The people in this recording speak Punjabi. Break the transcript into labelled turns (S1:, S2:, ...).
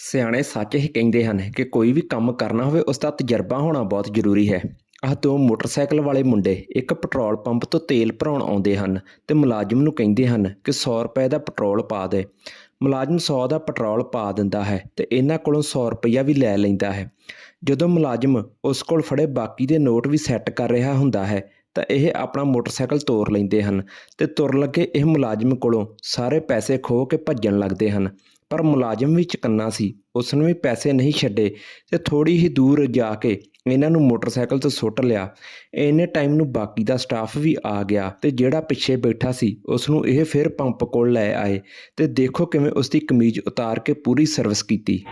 S1: ਸਿਆਣੇ ਸੱਚ ਹੀ ਕਹਿੰਦੇ ਹਨ ਕਿ ਕੋਈ ਵੀ ਕੰਮ ਕਰਨਾ ਹੋਵੇ, ਉਸ ਦਾ ਤਜਰਬਾ ਹੋਣਾ ਬਹੁਤ ਜ਼ਰੂਰੀ ਹੈ। ਆਹ ਦੋ ਮੋਟਰਸਾਈਕਲ ਵਾਲੇ ਮੁੰਡੇ ਇੱਕ ਪੈਟਰੋਲ ਪੰਪ ਤੋਂ ਤੇਲ ਭਰਾਉਣ ਆਉਂਦੇ ਹਨ ਤੇ ਮੁਲਾਜ਼ਮ ਨੂੰ ਕਹਿੰਦੇ ਹਨ ਕਿ 100 ਰੁਪਏ ਦਾ ਪੈਟਰੋਲ ਪਾ ਦੇ। ਮੁਲਾਜ਼ਮ 100 ਦਾ ਪੈਟਰੋਲ ਪਾ ਦਿੰਦਾ ਹੈ ਤੇ ਇਹਨਾਂ ਕੋਲੋਂ 100 ਰੁਪਈਆ ਵੀ ਲੈ ਲੈਂਦਾ ਹੈ। ਜਦੋਂ ਮੁਲਾਜ਼ਮ ਉਸ ਕੋਲ ਫੜੇ, ਬਾਕੀ ਦੇ ਨੋਟ ਵੀ ਸੈੱਟ ਕਰ ਰਿਹਾ ਹੁੰਦਾ ਹੈ ਤਾਂ ਇਹ ਆਪਣਾ ਮੋਟਰਸਾਈਕਲ ਤੋਰ ਲੈਂਦੇ ਹਨ ਤੇ ਤੁਰਨ ਲੱਗੇ ਇਹ ਮੁਲਾਜ਼ਮ ਕੋਲੋਂ ਸਾਰੇ ਪੈਸੇ ਖੋਹ ਕੇ ਭੱਜਣ ਲੱਗਦੇ ਹਨ। ਪਰ ਮੁਲਾਜ਼ਮ ਵੀ ਚਕੰਨਾ ਸੀ। ਉਸ ਨੇ ਵੀ ਪੈਸੇ ਨਹੀਂ ਛੱਡੇ ਤੇ ਥੋੜੀ ਹੀ ਦੂਰ ਜਾ ਕੇ ਇਹਨਾਂ ਨੂੰ ਮੋਟਰਸਾਈਕਲ ਤੋਂ ਸੁੱਟ ਲਿਆ। ਇੰਨੇ ਟਾਈਮ ਨੂੰ ਬਾਕੀ ਦਾ ਸਟਾਫ ਵੀ ਆ ਗਿਆ ਤੇ ਜਿਹੜਾ ਪਿੱਛੇ ਬੈਠਾ ਸੀ ਉਸ ਨੂੰ ਇਹ ਫਿਰ ਪੰਪ ਕੋਲ ਲੈ ਆਏ ਤੇ ਦੇਖੋ ਕਿਵੇਂ ਉਸ ਦੀ ਕਮੀਜ਼ ਉਤਾਰ ਕੇ ਪੂਰੀ ਸਰਵਿਸ ਕੀਤੀ।